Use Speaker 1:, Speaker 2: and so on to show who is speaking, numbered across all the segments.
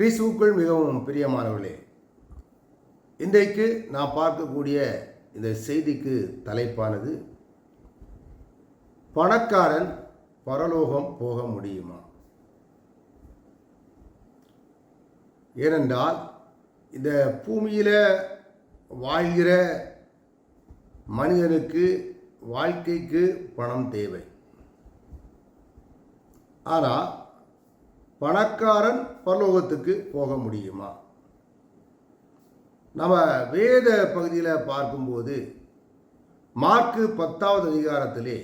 Speaker 1: கிறிஸ்துவுக்குள் மிகவும் பிரியமானவர்களே இன்றைக்கு நான் பார்க்கக்கூடிய இந்த செய்திக்கு தலைப்பானது பணக்காரன் பரலோகம் போக முடியுமா? ஏனென்றால் இந்த பூமியில் வாழ்கிற மனிதனுக்கு வாழ்க்கைக்கு பணம் தேவை. ஆனால் பணக்காரன் பரலோகத்துக்கு போக முடியுமா? நம்ம வேத பகுதியில் பார்க்கும்போது மார்க்கு பத்தாவது அதிகாரத்திலே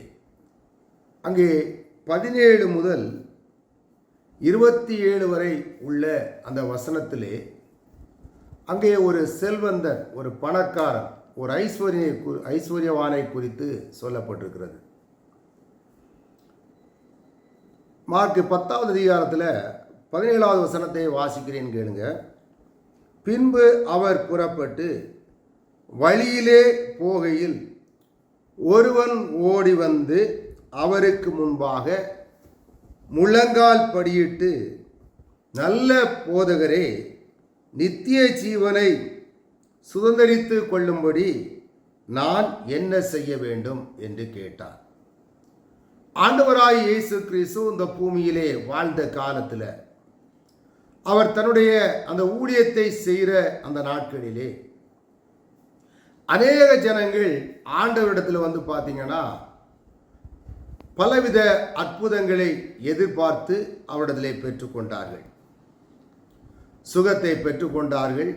Speaker 1: அங்கே பதினேழு முதல் இருபத்தி ஏழு வரை உள்ள அந்த வசனத்திலே அங்கே ஒரு செல்வந்தன் ஒரு பணக்காரன் ஒரு ஐஸ்வர்ய ஐஸ்வர்யவானை குறித்து சொல்லப்பட்டிருக்கிறது. மார்க்கு பத்தாவது அதிகாரத்தில் பதினேழாவது வசனத்தை வாசிக்கிறேன் கேளுங்க. பின்பு அவர் புறப்பட்டு வழியிலே போகையில் ஒருவன் ஓடி வந்து அவருக்கு முன்பாக முழங்கால் படியிட்டு நல்ல போதகரே நித்திய ஜீவனை சுதந்தரித்து கொள்ளும்படி நான் என்ன செய்ய வேண்டும்? என்று கேட்டார். ஆண்டவராய் இயேசு கிறிஸ்து இந்த பூமியிலே வாழ்ந்த காலத்தில் அவர் தன்னுடைய அந்த ஊழியத்தை செய்கிற அந்த நாட்களிலே அநேக ஜனங்கள் ஆண்டவரிடத்தில் வந்து பார்த்தீங்கன்னா பலவித அற்புதங்களை எதிர்பார்த்து அவரிடத்திலே பெற்றுக்கொண்டார்கள். சுகத்தை பெற்றுக்கொண்டார்கள்.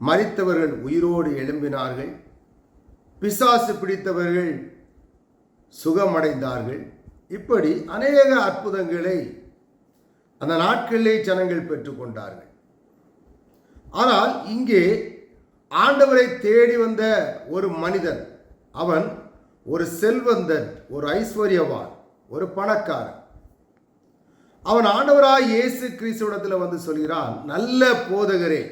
Speaker 1: மறித்தவர்கள் உயிரோடு எழும்பினார்கள். பிசாசு பிடித்தவர்கள் சுகமடைந்தார்கள். இப்படி அநேக அற்புதங்களை அந்த நாட்களிலே ஜனங்கள் பெற்றுக்கொண்டார்கள். ஆனால் இங்கே ஆண்டவரை தேடி வந்த ஒரு மனிதன் அவன் ஒரு செல்வந்தன் ஒரு ஐஸ்வர்யவான் ஒரு பணக்காரன். அவன் ஆண்டவராய் இயேசு கிறிஸ்துவிடத்தில் வந்து சொல்கிறான் நல்ல போதகரே.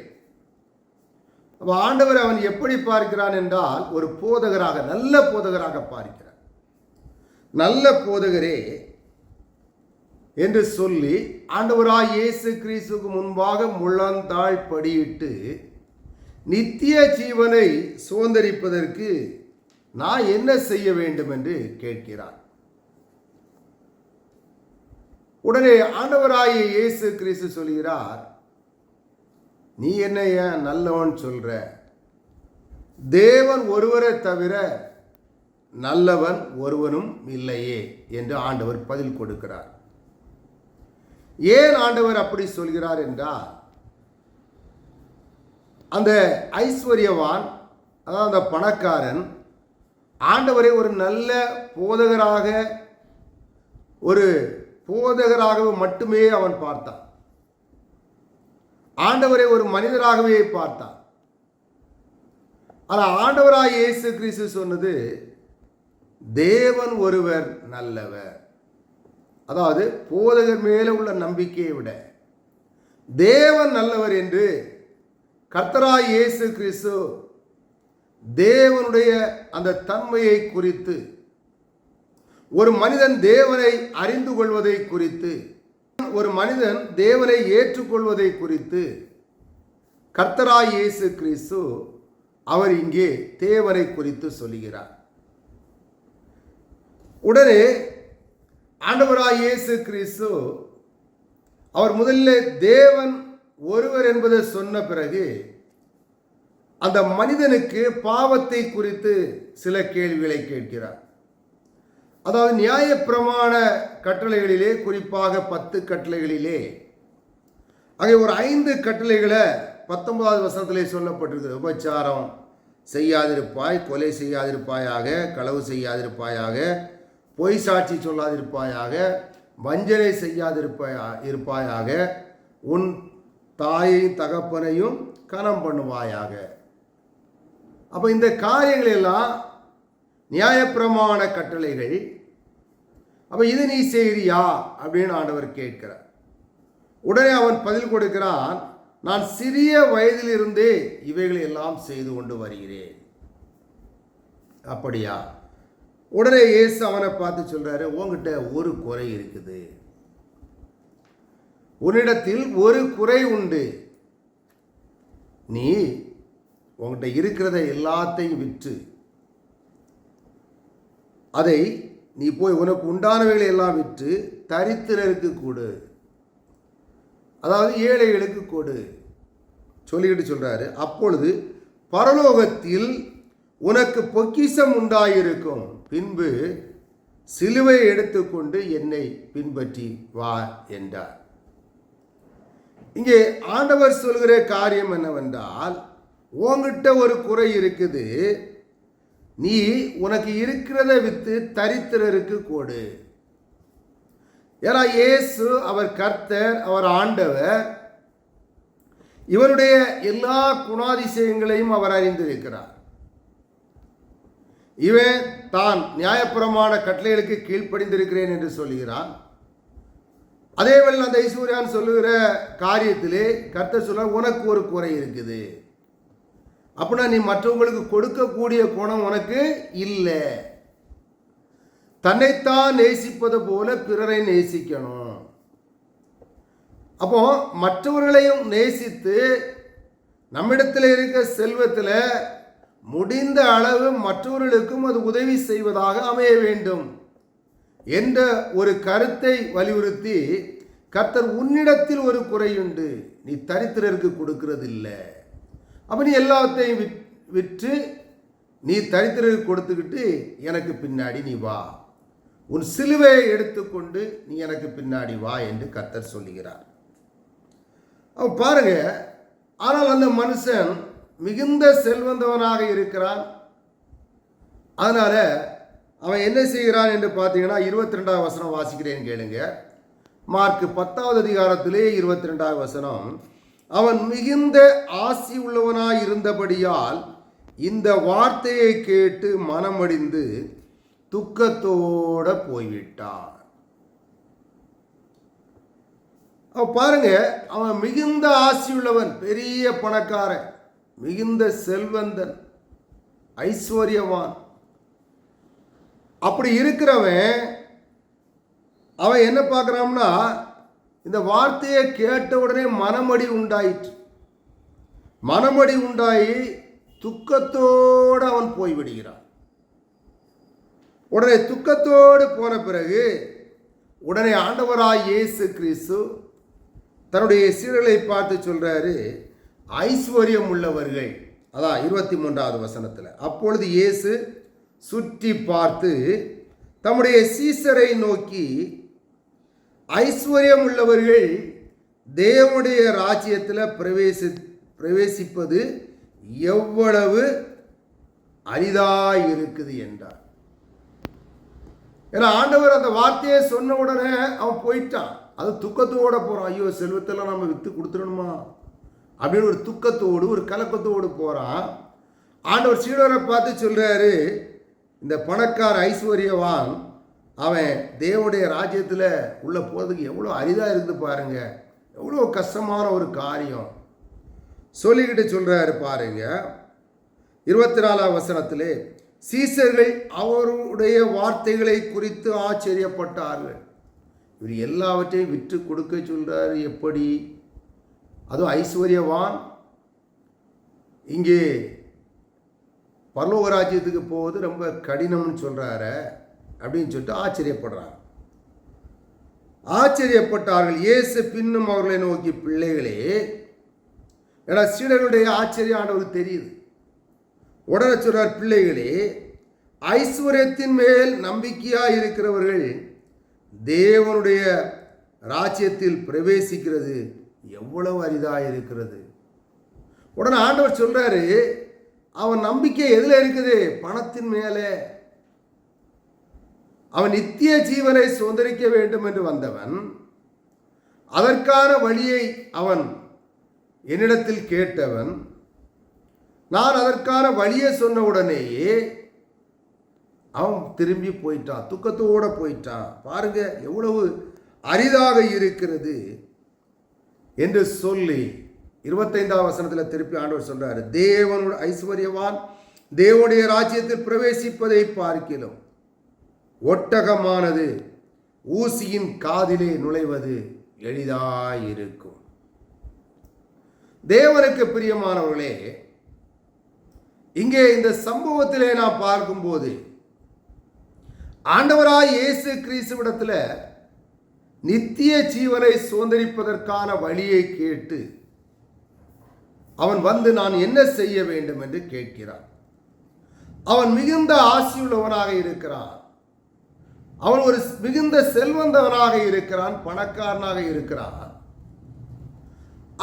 Speaker 1: அப்போ ஆண்டவர் அவன் எப்படி பார்க்கிறான் என்றால் ஒரு போதகராக நல்ல போதகராக பார்க்கிறான். நல்ல போதகரே என்று சொல்லி ஆண்டவராய் இயேசு கிறிஸ்துக்கு முன்பாக முழந்தாள் படியிட்டு நித்திய ஜீவனை சுதந்திரிப்பதற்கு நான் என்ன செய்ய வேண்டும் என்று கேட்கிறான் உடனே ஆண்டவராய இயேசு கிறிஸ்து சொல்கிறார் நீ என்ன ஏன் நல்லவன் சொல்ற. தேவன் ஒருவரை தவிர நல்லவன் ஒருவனும் இல்லையே என்று ஆண்டவர் பதில் கொடுக்கிறார். ஏன் ஆண்டவர் அப்படி சொல்கிறார் என்றால் அந்த ஐஸ்வர்யவான் அதாவது அந்த பணக்காரன் ஆண்டவரை ஒரு நல்ல போதகராக ஒரு போதகராகவே மட்டுமே அவன் பார்த்தான். ஆண்டவரை ஒரு மனிதராகவே பார்த்தான். ஆனால் ஆண்டவராக இயேசு கிறிஸ்து சொன்னது தேவன் ஒருவர் நல்லவர். அதாவது போதகர் மேலே உள்ள நம்பிக்கையை விட தேவன் நல்லவர் என்று கர்த்தராய் இயேசு கிறிஸ்து தேவனுடைய அந்த தன்மையை குறித்து ஒரு மனிதன் தேவனை அறிந்து கொள்வதை குறித்து ஒரு மனிதன் தேவனை ஏற்றுக்கொள்வதை குறித்து கர்த்தராய் இயேசு கிறிஸ்து அவர் இங்கே தேவனை குறித்து சொல்கிறார் உடனே ஆண்டவராய் இயேசு கிறிஸ்து அவர் முதல்ல தேவன் ஒருவர் என்பதை சொன்ன பிறகு அந்த மனிதனுக்கு பாவத்தை குறித்து சில கேள்விகளை கேட்கிறார். அதாவது நியாயப்பிரமாண கட்டளைகளிலே குறிப்பாக பத்து கட்டளைகளிலே அங்கே ஒரு ஐந்து கட்டளைகளை பத்தொன்பதாவது வசனத்திலே சொல்லப்பட்டிருக்கு உபச்சாரம் செய்யாதிருப்பாய் கொலை செய்யாதிருப்பாயாக களவு செய்யாதிருப்பாயாக பொய் சாட்சி சொல்லாதிருப்பாயாக வஞ்சனை செய்யாதிருப்பாயா இருப்பாயாக உன் தாயையும் தகப்பனையும் கனம் பண்ணுவாயாக. அப்போ இந்த காரியங்கள் எல்லாம் நியாயப்பிரமாண கட்டளைகள். அப்போ இது நீ செய்கிறியா அப்படின்னு ஆண்டவர் கேட்கிறார். உடனே அவன் பதில் கொடுக்கிறான் நான் சிறிய வயதிலிருந்தே இவைகளை எல்லாம் செய்து கொண்டு வருகிறேன். அப்படியா? உடனே இயேசு அவனை பார்த்து சொல்கிறாரு உன்கிட்ட ஒரு குறை இருக்குது. உன்னிடத்தில் ஒரு குறை உண்டு. நீ உன்கிட்ட இருக்கிறத எல்லாத்தையும் விற்று அதை நீ போய் உனக்கு உண்டானவைகளை எல்லாம் விற்று தரித்திரருக்கு கொடு. அதாவது ஏழைகளுக்கு கொடு. சொல்லிக்கிட்டு சொல்கிறாரு அப்பொழுது பரலோகத்தில் உனக்கு பொக்கிஷம் உண்டாயிருக்கும். பின்பு சிலுவை எடுத்துக்கொண்டு என்னை பின்பற்றி வா என்றார். இங்கே ஆண்டவர் சொல்கிற காரியம் என்னவென்றால் உங்ககிட்ட ஒரு குறை இருக்குது நீ உனக்கு இருக்கிறத வித்து தரித்திரருக்கு கொடு. ஏன்னா இயேசு அவர் கர்த்தர் அவர் ஆண்டவர் இவருடைய எல்லா குணாதிசயங்களையும் அவர் அறிந்திருக்கிறார். இவன் தான் நியாயப்புறமான கட்டளைகளுக்கு கீழ்ப்படிந்திருக்கிறேன் என்று சொல்கிறான் அதேவேளை அந்த ஐஸ்வர்யான் சொல்லுகிற காரியத்திலே கர்த்த சொல்ல உனக்கு ஒரு குறை இருக்குது. அப்படின்னா நீ மற்றவங்களுக்கு கொடுக்கக்கூடிய குணம் உனக்கு இல்லை. தன்னைத்தான் நேசிப்பது போல பிறரை நேசிக்கணும். அப்போ மற்றவர்களையும் நேசித்து நம்மிடத்தில் இருக்க செல்வத்தில் முடிந்த அளவு மற்றவர்களுக்கும் அது உதவி செய்வதாக அமைய வேண்டும் என்ற ஒரு கருத்தை வலியுறுத்தி கர்த்தர் உன்னிடத்தில் ஒரு குறையுண்டு நீ தரித்திரருக்கு கொடுக்கறதில்லை. இல்லை அப்போ நீ எல்லாத்தையும் விற் விற்று நீ தரித்திரருக்கு கொடுத்துக்கிட்டு எனக்கு பின்னாடி நீ வா. உன் சிலுவையை எடுத்துக்கொண்டு நீ எனக்கு பின்னாடி வா என்று கர்த்தர் சொல்லுகிறார். அவன் பாருங்க ஆனால் அந்த மனுஷன் மிகுந்த செல்வந்தவனாக இருக்கிறான். அதனால் அவன் என்ன செய்கிறான் என்று பார்த்தீங்கன்னா இருபத்தி ரெண்டாவது வசனம் வாசிக்கிறேன் கேளுங்க. மார்க் பத்தாவது அதிகாரத்திலே இருபத்தி ரெண்டாவது வசனம் அவன் மிகுந்த ஆசி உள்ளவனாய் இருந்தபடியால் இந்த வார்த்தையை கேட்டு மனமடிந்து துக்கத்தோட போய்விட்டான். பாருங்க அவன் மிகுந்த ஆசி உள்ளவன் பெரிய பணக்காரன். மிகுந்த செல்வந்தன் ஐஸ்வர்யவான். அப்படி இருக்கிறவன் அவன் என்ன பார்க்குறான்னா இந்த வார்த்தையை கேட்ட உடனே மனமடி உண்டாயிற்று. மனமடி உண்டாகி துக்கத்தோடு அவன் போய்விடுகிறான். உடனே துக்கத்தோடு போன பிறகு உடனே ஆண்டவராய் இயேசு கிறிஸ்து தன்னுடைய சீடர்களை பார்த்து சொல்கிறாரு ஐஸ்வர்யம் உள்ளவர்கள் அதான் இருபத்தி மூன்றாவது வசனத்தில். அப்பொழுது இயேசு சுற்றி பார்த்து தம்முடைய சீசரை நோக்கி ஐஸ்வர்யம் உள்ளவர்கள் தேவனுடைய ராஜ்யத்தில் பிரவேசி பிரவேசிப்பது எவ்வளவு அரிதாக இருக்குது என்றார். ஏன்னா ஆண்டவர் அந்த வார்த்தையை சொன்ன உடனே அவன் போயிட்டான். அது துக்கத்தோட போகிறான் ஐயோ செல்வத்தெல்லாம் நம்ம விற்று கொடுத்துடணுமா? அப்படின்னு ஒரு துக்கத்தோடு ஒரு கலக்கத்தோடு போகிறான் ஆண்டவர் சீடரை பார்த்து சொல்கிறாரு இந்த பணக்கார ஐஸ்வர்யவான் அவன் தேவனுடைய ராஜ்யத்தில் உள்ள போகிறதுக்கு எவ்வளோ அரிதாக இருக்குது பாருங்க. எவ்வளோ கஷ்டமான ஒரு காரியம். சொல்லிக்கிட்டு சொல்கிறாரு பாருங்க. இருபத்தி நாலாம் வசனத்திலே சீசர்கள் அவருடைய வார்த்தைகளை குறித்து ஆச்சரியப்பட்டார்கள். இவர் எல்லாவற்றையும் விற்று கொடுக்க சொல்கிறார் எப்படி? அதுவும் ஐஸ்வர்யவான். இங்கே பரலோக ராஜ்யத்துக்கு போவது ரொம்ப கடினம்னு சொல்கிறார அப்படின்னு சொல்லிட்டு ஆச்சரியப்படுறாங்க. ஆச்சரியப்பட்டார்கள். இயேசு பின்னும் அவர்களை நோக்கி பிள்ளைகளே ஏன்னா சீடர்களுடைய ஆச்சரியம் ஆண்டவருக்கு தெரியுது. உடனே சொல்கிறார் பிள்ளைகளே ஐஸ்வர்யத்தின் மேல் நம்பிக்கையாக இருக்கிறவர்கள் தேவனுடைய ராஜ்யத்தில் பிரவேசிக்கிறது. எவ்வளவு அரிதாக இருக்கிறது? உடனே ஆண்டவர் சொல்கிறாரு அவன் நம்பிக்கை எதில் இருக்குது? பணத்தின் மேலே. அவன் நித்திய ஜீவனை சுதந்திரிக்க வேண்டும் என்று வந்தவன் அதற்கான வழியை அவன் என்னிடத்தில் கேட்டவன் நான் அதற்கான வழியை சொன்ன உடனேயே அவன் திரும்பி போயிட்டான் துக்கத்தோட போயிட்டான். பாருங்க எவ்வளவு அரிதாக இருக்கிறது. என்று சொல்லி இருபத்தைந்தாம் வசனத்தில் திருப்பி ஆண்டவர் சொல்கிறார் தேவனோட ஐஸ்வர்யவான் தேவனுடைய ராஜ்யத்தில் பிரவேசிப்பதை பார்க்கிறோம் ஒட்டகமானது ஊசியின் காதிலே நுழைவது எளிதாயிருக்கும். தேவனுக்கு பிரியமானவர்களே இங்கே இந்த சம்பவத்திலே நாம் பார்க்கும்போது ஆண்டவராய் இயேசு கிறிஸ்துவிடத்தில் நித்திய ஜீவனை சுதந்திரிப்பதற்கான வழியை கேட்டு அவன் வந்து நான் என்ன செய்ய வேண்டும் என்று கேட்கிறான். அவன் மிகுந்த ஆசியுள்ளவனாக இருக்கிறான். அவன் ஒரு மிகுந்த செல்வந்தவனாக இருக்கிறான் பணக்காரனாக இருக்கிறான்.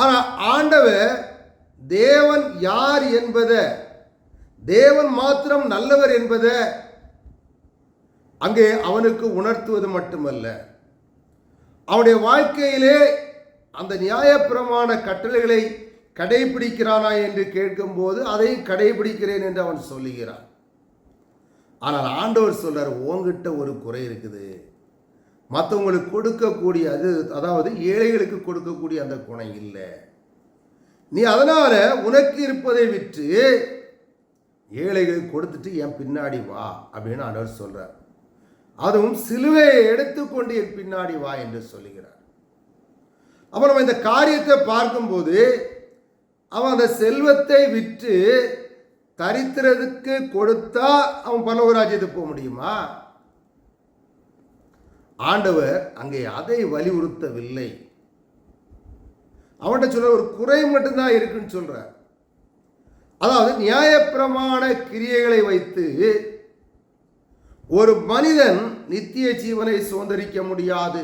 Speaker 1: ஆனால் ஆண்டவர் தேவன் யார் என்பதை தேவன் மாத்திரம் நல்லவர் என்பதை அங்கே அவனுக்கு உணர்த்துவது மட்டுமல்ல. அவனுடைய வாழ்க்கையிலே அந்த நியாயப்பிரமான கட்டளைகளை கடைபிடிக்கிறானா என்று கேட்கும்போது அதையும் கடைபிடிக்கிறேன் என்று அவன் சொல்லுகிறான். ஆனால் ஆண்டவர் சொல்றார் உங்ககிட்ட ஒரு குறை இருக்குது. மற்றவங்களுக்கு கொடுக்கக்கூடிய அது அதாவது ஏழைகளுக்கு கொடுக்கக்கூடிய அந்த குணம் இல்லை. நீ அதனால உனக்கு இருப்பதை விற்று ஏழைகளுக்கு கொடுத்துட்டு என் பின்னாடி வா அப்படின்னு ஆண்டவர் சொல்றார். அதுவும் சிலுவையை எடுத்துக்கொண்டு என் பின்னாடி வா என்று சொல்லுகிறார். அப்போ நம்ம இந்த காரியத்தை பார்க்கும்போது அவன் அந்த செல்வத்தை விற்று தரித்திரத்துக்கு கொடுத்தா அவன் பல்லவராஜ்யத்துக்கு போக முடியுமா? ஆண்டவர் அங்கே அதை வலியுறுத்தவில்லை. அவன்கிட்ட சொல்ற ஒரு குறை மட்டும்தான் இருக்குன்னு சொல்ற அதாவது நியாயப்பிரமாண கிரியைகளை வைத்து ஒரு மனிதன் நித்திய ஜீவனை சுதந்திரிக்க முடியாது.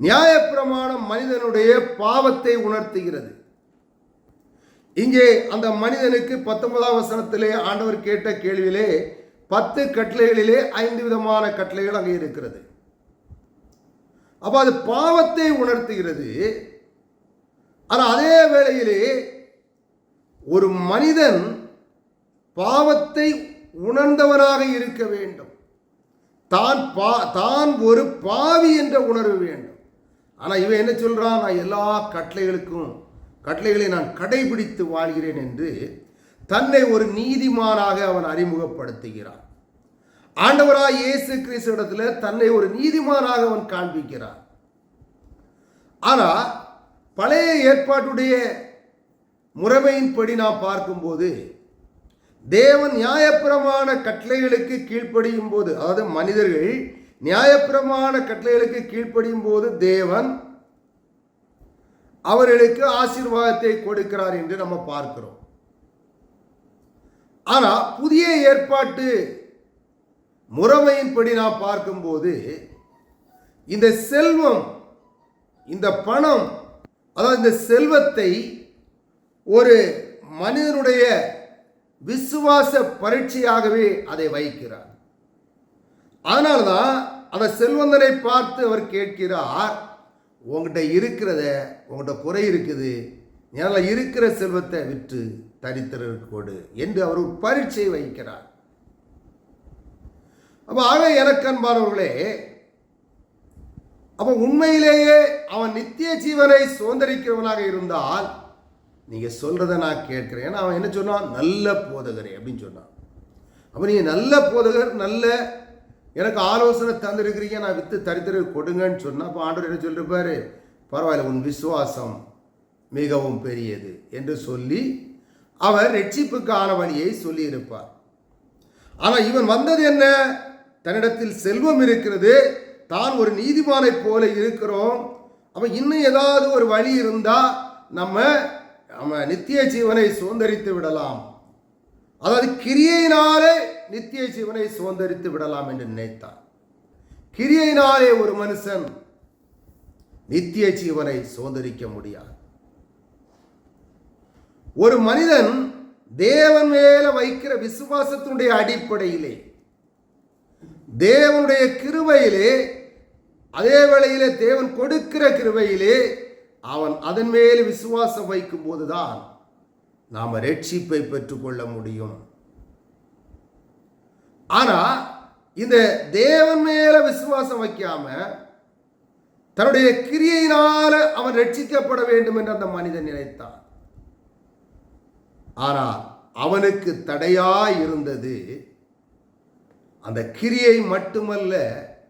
Speaker 1: நியாயப்பிரமாணம் மனிதனுடைய பாவத்தை உணர்த்துகிறது. இங்கே அந்த மனிதனுக்கு பத்தொன்பதாம் வசனத்திலே ஆண்டவர் கேட்ட கேள்வியிலே பத்து கட்டளைகளிலே ஐந்து விதமான கட்டளைகள் அங்கே இருக்கிறது. அப்போ அது பாவத்தை உணர்த்துகிறது. ஆனால் அதே வேளையிலே ஒரு மனிதன் பாவத்தை உணர்ந்தவனாக இருக்க வேண்டும். தான் பா தான் ஒரு பாவி என்ற உணர்வு வேண்டும். ஆனால் இவன் என்ன சொல்கிறான் நான் எல்லா கட்டளைகளுக்கும் கட்டளைகளை நான் கடைபிடித்து வாழ்கிறேன் என்று தன்னை ஒரு நீதிமானாக அவன் அறிமுகப்படுத்துகிறான். ஆண்டவராய் இயேசு கிறிஸ்து இடத்துல தன்னை ஒரு நீதிமானாக அவன் காண்பிக்கிறான். ஆனால் பழைய ஏற்பாட்டுடைய முறைமையின்படி நாம் பார்க்கும்போது தேவன் நியாயப்பிரமாண கட்டளைகளுக்கு கீழ்ப்படியும் போது அதாவது மனிதர்கள் நியாயப்பிரமாண கட்டளைகளுக்கு கீழ்ப்படியும் போது தேவன் அவர்களுக்கு ஆசீர்வாதத்தை கொடுக்கிறார் என்று நம்ம பார்க்கிறோம். ஆனால் புதிய ஏற்பாட்டு முறைமையின்படி நாம் பார்க்கும்போது இந்த செல்வம் இந்த பணம் அதாவது இந்த செல்வத்தை ஒரு மனிதனுடைய விசுவாச பரீட்சையாகவே அதை வைக்கிறார். அதனால்தான் அந்த செல்வந்தனை பார்த்து அவர் கேட்கிறார் உங்ககிட்ட இருக்கிறத உங்கள்கிட்ட குறை இருக்குது. என்னால் இருக்கிற செல்வத்தை விற்று தரித்திரருக்கு கொடு என்று அவர் ஒரு பரீட்சை வைக்கிறார். அப்போ ஆக எனக்கன்பானவர்களே அப்போ உண்மையிலேயே அவன் நித்திய ஜீவனை சுதந்திரிக்கிறவனாக இருந்தால் நீங்கள் சொல்கிறத நான் கேட்குறேன். ஏன்னா அவன் என்ன சொன்னான்? நல்ல போதகரே அப்படின்னு சொன்னான். அப்போ நீங்கள் நல்ல போதகர் நல்ல எனக்கு ஆலோசனை தந்திருக்கிறீங்க நான் வித்து தரித்திர கொடுங்கன்னு சொன்னால் அப்போ ஆண்டவர் என்ன சொல்லிருப்பாரு பரவாயில்ல உன் விசுவாசம் மிகவும் பெரியது என்று சொல்லி அவர் ரட்சிப்புக்கான வழியை சொல்லியிருப்பார். ஆனால் இவன் வந்தது என்ன? தன்னிடத்தில் செல்வம் இருக்கிறது. தான் ஒரு நீதிமானைப் போல இருக்கிறோம். அப்போ இன்னும் ஏதாவது ஒரு வழி இருந்தால் நம்ம நம்ம நித்திய ஜீவனை சுதந்திரித்து விடலாம். அதாவது கிரியையினாலே நித்திய ஜீவனை சுதந்திரித்து விடலாம் என்று நினைத்தான். கிரியையினாலே ஒரு மனுஷன் நித்திய ஜீவனை சுதந்திரிக்க முடியாது. ஒரு மனிதன் தேவன் மேல வைக்கிற விசுவாசத்தினுடைய அடிப்படையிலே தேவனுடைய கிருவையிலே அதே வேளையிலே தேவன் கொடுக்கிற கிருவையிலே அவன் அதன் மேல் விசுவாசம் வைக்கும் போதுதான் நாம் ரட்சிப்பை பெற்றுக்கொள்ள முடியும். ஆனா இந்த தேவன் மேல விசுவாசம் வைக்காம தன்னுடைய கிரியையினால அவன் ரட்சிக்கப்பட வேண்டும் என்று அந்த மனிதன் நினைத்தான். ஆனால் அவனுக்கு தடையா இருந்தது அந்த கிரியை மட்டுமல்ல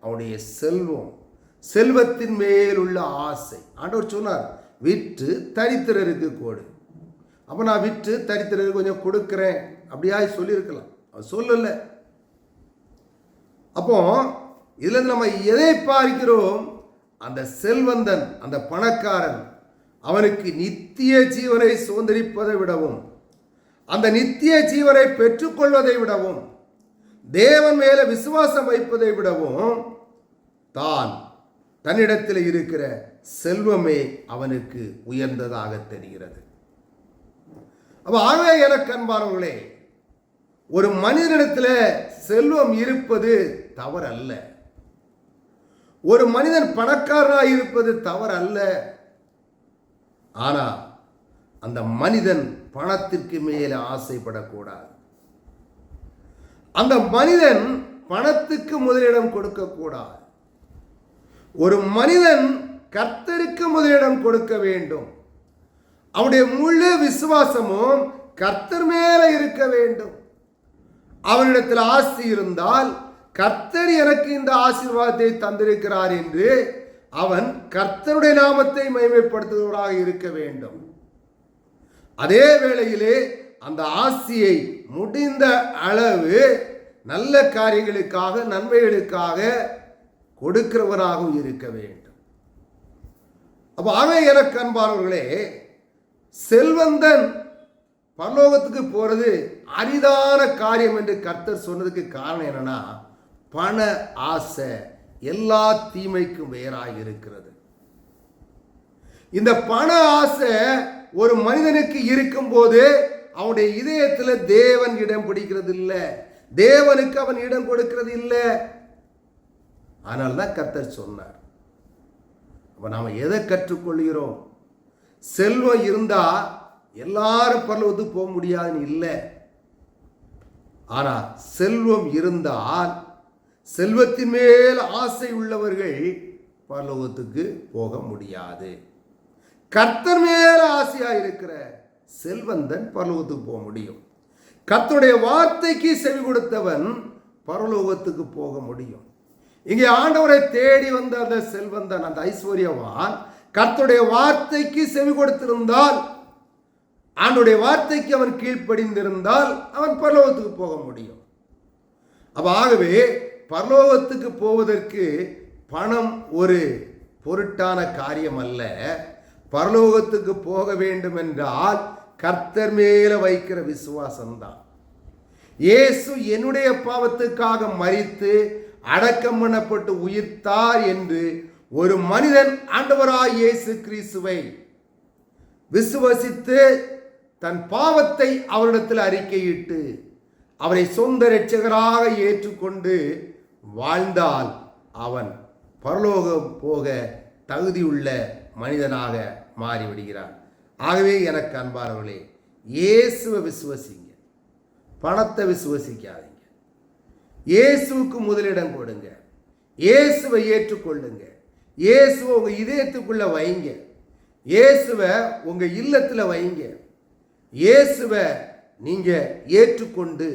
Speaker 1: அவனுடைய செல்வம். செல்வத்தின் மேல் உள்ள ஆசை. ஆண்டவர் சொன்னார் விற்று தரித்திரருக்கு கோடு. அப்போ நான் விற்று தரித்திரருக்கு கொஞ்சம் கொடுக்குறேன். அப்படியா சொல்லியிருக்கலாம். அவர் சொல்லலை. அப்போ இதில் நம்ம எதை பார்க்கிறோம்? அந்த செல்வந்தன் அந்த பணக்காரன் அவனுக்கு நித்திய ஜீவனை சுதந்திரிப்பதை விடவும் அந்த நித்திய ஜீவனை பெற்றுக்கொள்வதை விடவும் தேவன் மேலே விசுவாசம் வைப்பதை விடவும் தான் தன்னிடத்தில் இருக்கிற செல்வமே அவனுக்கு உயர்ந்ததாக தெரிகிறது. அப்போ ஆகவே எனக்கு அன்பானவர்களே ஒரு மனிதனிடத்தில் செல்வம் இருப்பது தவறல்ல. ஒரு மனிதன் பணக்காரனாக இருப்பது தவறல்ல. ஆனால் அந்த மனிதன் பணத்திற்கு மேலே ஆசைப்படக்கூடாது. அந்த மனிதன் பணத்துக்கு முதலிடம் கொடுக்கக்கூடாது. ஒரு மனிதன் கர்த்தருக்கு முதலிடம் கொடுக்க வேண்டும். அவனுடைய முழு விசுவாசமும் கர்த்தர் மேலே இருக்க வேண்டும். அவனிடத்தில் ஆசி இருந்தால் கர்த்தர் எனக்கு இந்த ஆசீர்வாதத்தை தந்திருக்கிறார் என்று அவன் கர்த்தருடைய நாமத்தை மகிமைப்படுத்துபவராக இருக்க வேண்டும். அதே வேளையிலே அந்த ஆசியை முடிந்த அளவு நல்ல காரியங்களுக்காக நன்மைகளுக்காக கொடுக்கிறவராகவும் இருக்க வேண்டும். அப்போ அவன் எனக்கு அன்பானவர்களே செல்வந்தன் பரலோகத்துக்கு போறது அரிதான காரியம் என்று கர்த்தர் சொன்னதுக்கு காரணம் என்னன்னா பண ஆசை எல்லா தீமைக்கும் வேறாக இருக்கிறது. இந்த பண ஆசை ஒரு மனிதனுக்கு இருக்கும்போது அவனுடைய இதயத்தில் தேவன் இடம் பிடிக்கிறது இல்லை தேவனுக்கு அவன் இடம் கொடுக்கிறது இல்லை அதனால தான் கத்தர் சொன்னார். அப்போ நாம் எதை கற்றுக்கொள்கிறோம்? செல்வம் இருந்தால் எல்லாரும் பரலோகத்துக்கு போக முடியாதுன்னு இல்லை. ஆனால் செல்வம் இருந்தால் செல்வத்தின் மேல் ஆசை உள்ளவர்கள் பரலோகத்துக்கு போக முடியாது. கர்த்தர் மேல ஆசையாக இருக்கிற செல்வந்தன் பரலோகத்துக்கு போக முடியும். கர்த்தருடைய வார்த்தைக்கு செவி கொடுத்தவன் பரலோகத்துக்கு போக முடியும். இங்கே ஆண்டவரை தேடி வந்த அந்த செல்வந்தன் அந்த ஐஸ்வர்யவான் கர்த்தருடைய வார்த்தைக்கு செவி கொடுத்திருந்தால் ஆண்டுடைய வார்த்தைக்கு அவன் கீழ்ப்படிந்திருந்தால் அவன் பரலோகத்துக்கு போக முடியும். அப்ப ஆகவே பரலோகத்துக்கு போவதற்கு பணம் ஒரு பொருட்டான காரியம் அல்ல பரலோகத்துக்கு போக வேண்டும் என்றால் கர்த்தர் மேல வைக்கிற விசுவாசம்தான். இயேசு என்னுடைய பாவத்துக்காக மறித்து அடக்கம் பண்ணப்பட்டு உயிர்த்தார் என்று ஒரு மனிதன் ஆண்டவராய் இயேசு கிறிஸ்துவை விசுவசித்து தன் பாவத்தை அவரிடத்தில் அறிக்கையிட்டு அவரை சொந்த இரட்சகராக ஏற்றுக்கொண்டு வாழ்ந்தால் அவன் பரலோகம் போக தகுதியுள்ள மனிதனாக மாறிவிடுகிறான். ஆகவே எனக்கு அன்பானவர்களே இயேசுவை விசுவசிங்க பணத்தை விசுவசிக்காது இயேசுவுக்கு முதலிடம் கொடுங்க. இயேசுவை ஏற்றுக்கொள்ளுங்க. இயேசுவை உங்கள் இதயத்துக்குள்ளே வைங்க. இயேசுவை உங்கள் இல்லத்தில் வைங்க. இயேசுவை நீங்கள் ஏற்றுக்கொண்டு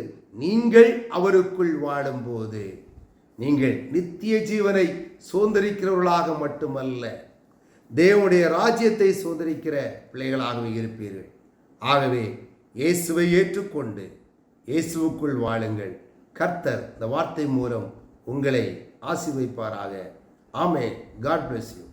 Speaker 1: நீங்கள் அவருக்குள் வாழும்போது நீங்கள் நித்திய ஜீவனை சுதந்திரிக்கிறவர்களாக மட்டுமல்ல தேவனுடைய ராஜ்யத்தை சுதந்திரிக்கிற பிள்ளைகளாகவே இருப்பீர்கள். ஆகவே இயேசுவை ஏற்றுக்கொண்டு இயேசுவுக்குள் வாழுங்கள். கர்த்தர் இந்த வார்த்தை மூலம் உங்களை ஆசீர்வதிப்பாராக. ஆமே காட் பிளஸ் யூ